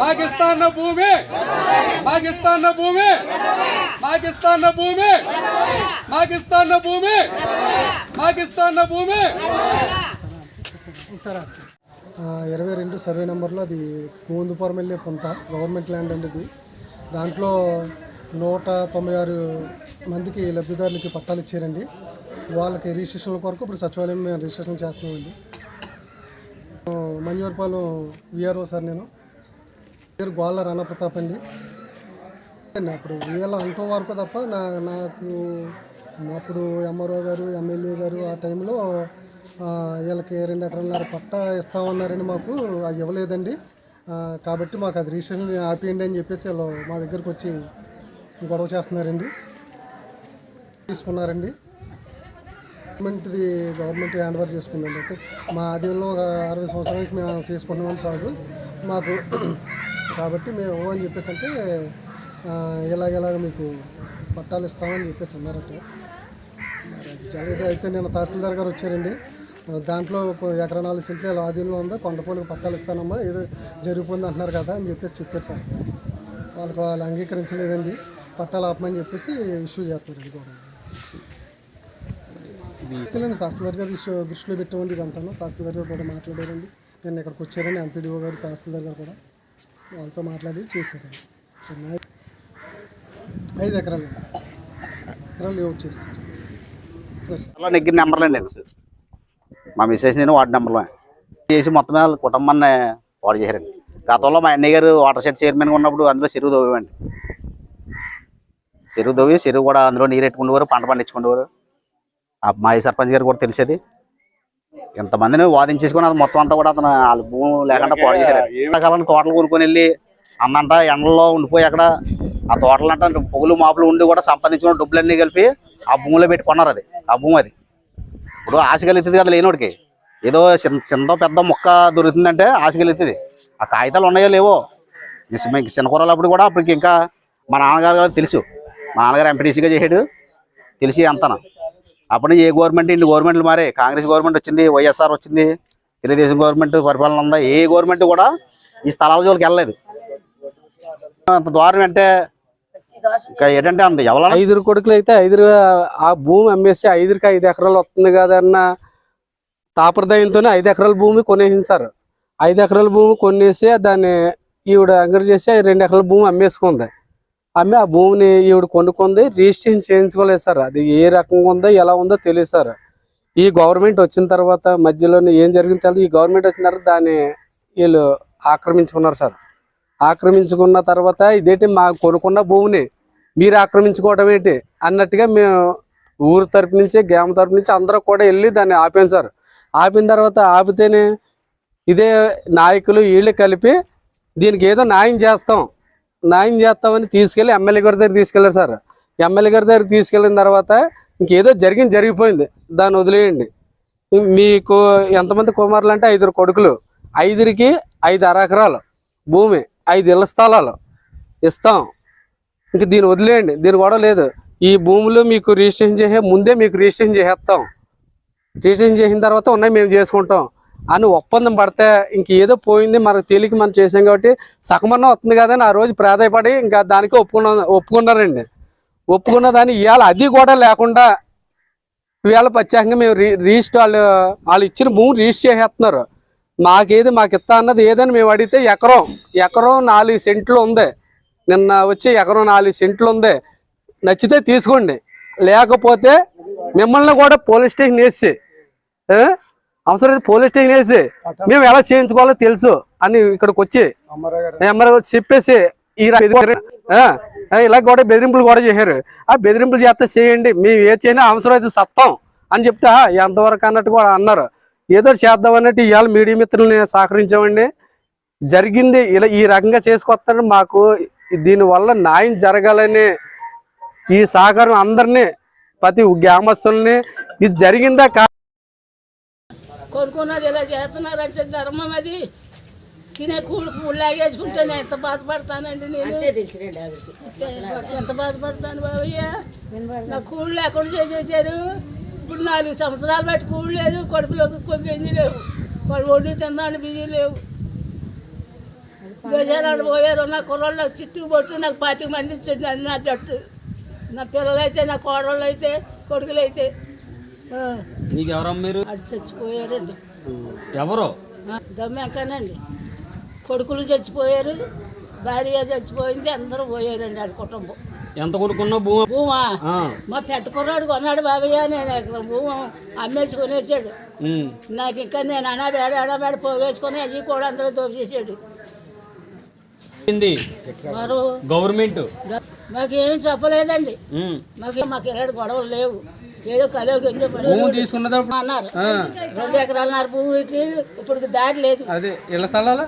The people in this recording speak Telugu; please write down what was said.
పాకిస్తాన్ భూమి. పాకిస్తాన్ భూమి. పాకిస్తాన్ భూమి. పాకిస్తాన్ భూమి. ఆ, ఇరవై రెండు సర్వే నెంబర్లో అది గోందుపురం వెళ్ళే పొంత గవర్నమెంట్ ల్యాండ్ అండి ఇది. దాంట్లో నూట తొంభై ఆరు మందికి లబ్ధిదారులకి పట్టాలు ఇచ్చారండి. వాళ్ళకి రిజిస్ట్రేషన్ కొరకు ఇప్పుడు సచివాలయం మేము రిజిస్ట్రేషన్ చేస్తున్నామండి. ఆ, విఆర్ఓ సార్ నేను. పేరు గోళ్ళ రణప్రతాప్ అండి. అప్పుడు వీళ్ళ అంటూ వరకు తప్ప నా నాకు అప్పుడు ఎంఆర్ఓ గారు ఎమ్మెల్యే గారు ఆ టైంలో వీళ్ళకి రెండు ఎకరాల పట్టా ఇస్తామన్నారండి మాకు. అది ఇవ్వలేదండి. కాబట్టి మాకు అది రిజిస్ట్రేషన్ ఆపేయండి అని చెప్పేసి వీళ్ళు మా దగ్గరకు వచ్చి గొడవ చేస్తున్నారండి. తీసుకున్నారండి. గవర్నమెంట్ది గవర్నమెంట్ హ్యాండ్ ఓవర్ చేసుకుందండి. అయితే మా ఆధీనంలో ఒక అరవై సంవత్సరాలకి మేము చేసుకుంటున్నాం సాగు. మాకు కాబట్టి మేము అని చెప్పేసి అంటే ఆ, ఇలాగ ఇలాగ మీకు పట్టాలు ఇస్తామని చెప్పేసి అన్నారట. జరగదు అయితే నేను తహసీల్దార్ గారు వచ్చారండి. దాంట్లో ఒక ఎకరా నాలుగు సెంట్లు ఇలా ఆధీనంలో ఉందా. కొండపోలకు పట్టాలు ఇస్తానమ్మా ఏదో జరిగిపోయింది అంటున్నారు కదా అని చెప్పేసి చెప్పారు సార్. వాళ్ళకి వాళ్ళు అంగీకరించలేదండి. పట్టాలు ఆపమని చెప్పేసి ఇష్యూ చేస్తున్నారండి గవర్నమెంట్ తీసుకెళ్ళండి తహసీల్దార్ గారు దృష్టి- దృష్టిలో పెట్టామండి ఇదంతాను. తహసీల్దార్ గారు కూడా మాట్లాడారండి. నేను ఇక్కడికి వచ్చారండి ఎంపీడీఓ గారు తహసీల్దార్ గారు కూడా. వాళ్ళతో మాట్లాడి చేశారండి ఐదు ఎకరాలు ఎకరాలు లేఅవుట్ చేస్తారు. అలా నెగ్గిన నెంబర్లే నేను మా మిస్సెస్ నేను వాడి నెంబర్లో చేసి మొత్తం మీద కుటుంబాన్ని వాడు చేశారండి. గతంలో మా అన్నయ్య గారు వాటర్ షెడ్ చైర్మన్గా ఉన్నప్పుడు అందులో చెరువు దొవ్వండి చెరువు దొవ్వి చెరువు కూడా అందులో నీరు ఎట్టుకుండేవారు పంట పండించుకునేవారు మా మాజీ సర్పంచ్ గారు కూడా తెలిసేది. ఇంతమందిని వాదించేసుకుని అది మొత్తం అంతా కూడా అతను వాళ్ళ భూమి లేకుండా పాడు చేశారు. ఎండాకాలం తోటలు కొనుక్కొని వెళ్ళి అన్నంట ఎండలో ఉండిపోయి అక్కడ ఆ తోటలు అంట పొగులు మాపులు ఉండి కూడా సంపాదించుకున్న డబ్బులన్నీ కలిపి ఆ భూమిలో పెట్టి కొన్నారు అది ఆ భూమి అది. ఇప్పుడు ఆశ కలుగుతుంది కదా లేనోడికి. ఏదో చిన్న చిన్న పెద్ద మొక్క దొరుకుతుందంటే ఆశ కలుగుతుంది ఆ కాగితాలు ఉన్నాయో లేవో? చిన్న కూరలప్పుడు కూడా అప్పటికి ఇంకా మా నాన్నగారు గారు తెలుసు. మా నాన్నగారు ఎంపీటీసీగా చేసాడు. తెలిసి అంతన? అప్పుడు ఏ గవర్నమెంట్ ఇన్ని గవర్నమెంట్లు మారే? కాంగ్రెస్ గవర్నమెంట్ వచ్చింది వైఎస్ఆర్ వచ్చింది తెలుగుదేశం గవర్నమెంట్ పరిపాలన ఉందా? ఏ గవర్నమెంట్ కూడా ఈ స్థలాల జోలికి వెళ్ళలేదు. అంత దారుణం అంటే ఏంటంటే అంత ఎవరైనా ఐదురు కొడుకులు అయితే ఐదురు ఆ భూమి అమ్మేసి ఐదుకి ఐదు ఎకరాలు వస్తుంది కదన్న తాపరదయంతోనే ఐదు ఎకరాల భూమి కొనేసింది సార్. ఐదు ఎకరాల భూమి కొనేసి దాన్ని ఈవిడ అంగర్ చేసి రెండు ఎకరాల భూమి అమ్మేసుకుంది. అమ్మి ఆ భూమిని ఈవిడ కొనుక్కుంది రిజిస్ట్రేషన్ చేయించుకోలేదు సార్. అది ఏ రకంగా ఉందో ఎలా ఉందో తెలియదు సార్. ఈ గవర్నమెంట్ వచ్చిన తర్వాత మధ్యలో ఏం జరిగింది తెలియదు. ఈ గవర్నమెంట్ వచ్చిన తర్వాత దాన్ని వీళ్ళు ఆక్రమించుకున్నారు సార్. ఆక్రమించుకున్న తర్వాత ఇదేంటి మా కొనుక్కున్న భూమిని మీరు ఆక్రమించుకోవడం ఏంటి అన్నట్టుగా మేము ఊరు తరపు నుంచి గ్రామ తరపు నుంచి అందరూ కూడా వెళ్ళి దాన్ని ఆపాం సార్. ఆపిన తర్వాత ఆపితేనే ఇదే నాయకులు వీళ్ళు కలిపి దీనికి ఏదో న్యాయం చేస్తాం. న్యాయం చేస్తామని తీసుకెళ్ళి ఎమ్మెల్యే గారి దగ్గర తీసుకెళ్ళారు సార్. ఎమ్మెల్యే గారి దగ్గర తీసుకెళ్ళిన తర్వాత ఇంకేదో జరిగింది జరిగిపోయింది. దాన్ని వదిలేయండి. మీకు ఎంతమంది కుమారులు అంటే ఐదుగురు కొడుకులు. ఐదురికి ఐదు అరకరాలు. భూమి ఐదు ఇళ్ళ స్థలాలు. ఇస్తాం. ఇంక దీన్ని వదిలేయండి. దీని కూడా లేదు. ఈ భూములు మీకు రిజిస్ట్రేషన్ చేసే ముందే మీకు రిజిస్ట్రేషన్ చేసేస్తాం. రిజిస్ట్రేషన్ చేసిన తర్వాత ఉన్నాయి మేము చేసుకుంటాం. అని ఒప్పందం పడితే ఇంక ఏదో పోయింది మనకు తేలిక మనం చేసాం కాబట్టి సగమన్నా వస్తుంది కదా అని ఆ రోజు ప్రాధాయపడి ఇంకా దానికి ఒప్పుకున్న ఒప్పుకున్నారండి. ఒప్పుకున్న దాన్ని ఇవాళ అది కూడా లేకుండా ఇవాళ ప్రత్యేకంగా మేము రి రిజిస్టర్ వాళ్ళు వాళ్ళు ఇచ్చిన భూమి రిజిస్టర్ చేసేస్తున్నారు. మాకేది మాకు ఇస్తా అన్నది ఏదని మేము అడిగితే ఎకరం ఎకరం నాలుగు సెంట్లు ఉంది. నిన్న వచ్చి ఎకరం నాలుగు సెంట్లు ఉంది. నచ్చితే తీసుకోండి. లేకపోతే మిమ్మల్ని కూడా పోలీస్ స్టేషన్ వేసి అవసరమైతే పోలీస్ స్టేషన్ వేసి మేము ఎలా చేయించుకోవాలో తెలుసు అని ఇక్కడికి వచ్చి ఎమ్మరు చెప్పేసి ఈ ఇలా కూడా బెదిరింపులు కూడా చేశారు. ఆ బెదిరింపులు చేస్తే చేయండి మేము ఏ చేయనా అవసరం అయితే సత్తాం అని చెప్తే "ఆ, ఎంతవరకు అన్నట్టు కూడా అన్నారు. ఏదో చేద్దాం అన్నట్టు ఇవాళ మీడియా మిత్రుల్ని సహకరించామండి. జరిగింది ఇలా ఈ రకంగా చేసుకొస్తారని మాకు దీనివల్ల న్యాయం జరగాలని ఈ సహకారం అందరినీ ప్రతి గ్రామస్తుల్ని ఇది జరిగిందా కొనుక్కున్నది ఇలా చేస్తున్నారంటే ధర్మం అది. తినే కూలి కూలి లాగేసుకుంటే నేను ఎంత బాధపడతానండి నేను. ఎంత బాధపడతాను బాబయ్య? నా కూలి లేకుండా చేసేసారు. ఇప్పుడు నాలుగు సంవత్సరాలు బట్టి కూలి లేదు కడుపులోకి గంజి లేవు. వాళ్ళు వండి తిందాని బియ్యం లేవు. దేశాలు పోయారు నా కుర్రోళ్ళు నాకు చిట్టుకు పట్టు నాకు పాతిక మంది నా జట్టు. నా పిల్లలు అయితే నా కోడళ్ళు అయితే కొడుకులు నీకు ఎవరమ్మ మీరు? అటు చచ్చిపోయారండి ఎవరు? దమ్మెక్కనండి కొడుకులు చచ్చిపోయారు భార్య చచ్చిపోయింది అందరూ పోయారండి ఆడ కుటుంబం. ఎంత కొనుక్కున్నా భూమి భూమా? మా పెద్ద కుర్రాడు కొన్నాడు బాబయ్య నేను ఎకరం భూమి అమ్మేసి కొనేసాడు. నాకు ఇంకా నేను అనాబేడ అనాబేడ పోగేసుకొని అవి కూడా అందరూ దోచేసాడు గవర్నమెంట్? మాకేం చెప్పలేదండి. మాకు మాకు ఇలాంటి గొడవలు లేవు. ఏదో భూమి తీసుకున్నది అన్నారు. రెండు ఎకరాలన్నర భూమికి ఇప్పుడు దారి లేదు. అదే ఇళ్ళ స్థలాలా?